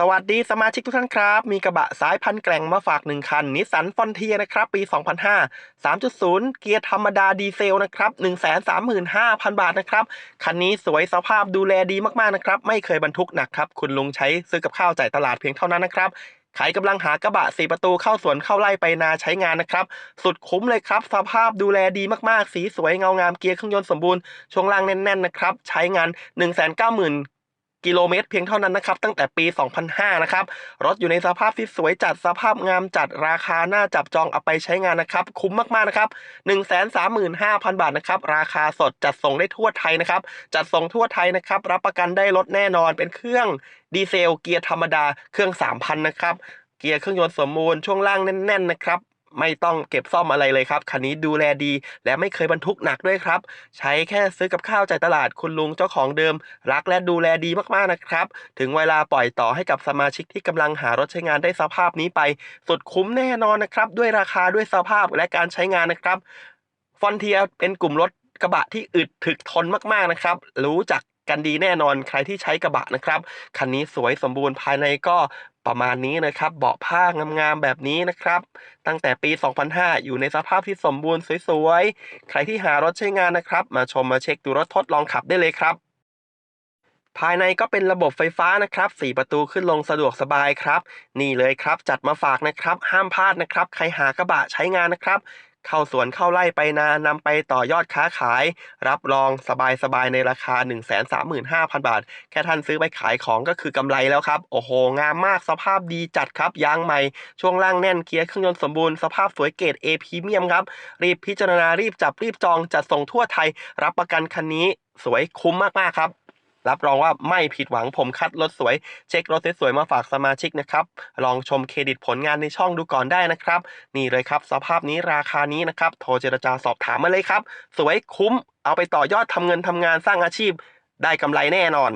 สวัสดีสมาชิกทุกท่านครับ มีกระบะสายพันธุ์แกร่งมาฝากหนึ่งคันนิสสันฟอนเทียนะครับ ปี 2005 3.0 เกียร์ธรรมดาดีเซลนะครับ 135,000 บาทนะครับ คันนี้สวยสภาพดูแลดีมาก ๆ นะครับ ไม่เคยบรรทุกหนักครับ คุณลุงใช้ซื้อกับข้าวจ่ายตลาดเพียงเท่านั้นนะครับใครกำลังหากระบะสี่ประตูเข้าสวนเข้าไร่ไปนาใช้งานนะครับ สุดคุ้มเลยครับ สภาพดูแลดีมากๆ สีสวยเงางามเกียร์เครื่องยนต์สมบูรณ์ช่วงล่างแน่นๆนะครับ ใช้งาน 190,000 กิโลเมตรเพียงเท่านั้นนะครับตั้งแต่ปี 2005 นะครับ รถอยู่ในสภาพที่สวยจัดสภาพงามจัดราคาน่าจับจองเอาไปใช้งานนะครับ คุ้มมากๆนะครับ 135,000 บาทนะครับ ราคาสดจัดส่งได้ทั่วไทยนะครับ จัดส่งทั่วไทยนะครับ รับประกันได้รถแน่นอนเป็นเครื่องดีเซลเกียร์ธรรมดาเครื่อง 3,000 นะครับ เกียร์เครื่องยนต์สมบูรณ์ช่วงล่างแน่นๆนะครับ ไม่ต้องเก็บซ่อมอะไรเลยครับ คันนี้ดูแลดี และไม่เคยบรรทุกหนักด้วยครับ ใช้แค่ซื้อกับข้าวจ่ายตลาดคุณลุงเจ้าของเดิม รักและดูแลดีมากๆนะครับ ถึงเวลาปล่อยต่อให้กับสมาชิกที่กำลังหารถใช้งานได้สภาพนี้ไป สุดคุ้มแน่นอนนะครับ ด้วยราคาด้วยสภาพและการใช้งานนะครับฟอนเทียเป็นกลุ่มรถกระบะที่อึดถึกทนมากๆนะครับ รู้จักกันดีแน่นอนใครที่ใช้กระบะนะครับ คันนี้สวยสมบูรณ์ภายในก็ ประมาณนี้นะครับ เบาะผ้างามๆแบบนี้นะครับ ตั้งแต่ปี 2005 อยู่ในสภาพที่สมบูรณ์สวยๆ ใครที่หารถใช้งานนะครับ มาชมมาเช็คดูรถทดลองขับได้เลยครับ ภายในก็เป็นระบบไฟฟ้านะครับ 4 ประตูขึ้นลงสะดวกสบายครับ นี่เลยครับ จัดมาฝากนะครับ ห้ามพลาดนะครับ ใครหากระบะใช้งานนะครับ เข้าสวนเข้าไร่ไปนานำไปต่อยอดค้าขาย รับรองสบายๆในราคา 135,000 บาท แค่ท่านซื้อไปขายของก็คือกำไรแล้วครับ โอ้โห งามมากสภาพดีจัดครับยางใหม่ ช่วงล่างแน่นเกียร์เครื่องยนต์สมบูรณ์สภาพสวยเกรด A พรีเมียมครับ รีบพิจารณารีบจับรีบจองจัดส่งทั่วไทย รับประกันคันนี้สวยคุ้มมากๆครับ รับรองว่าไม่ผิดหวังผมคัดรถสวย เช็ครถสวยๆมาฝากสมาชิกนะครับ ลองชมเครดิตผลงานในช่องดูก่อนได้นะครับ นี่เลยครับ สภาพนี้ราคานี้นะครับ โทรเจรจาสอบถามมาเลยครับ สวยคุ้ม เอาไปต่อยอดทำเงินทำงานสร้างอาชีพ ได้กำไรแน่นอน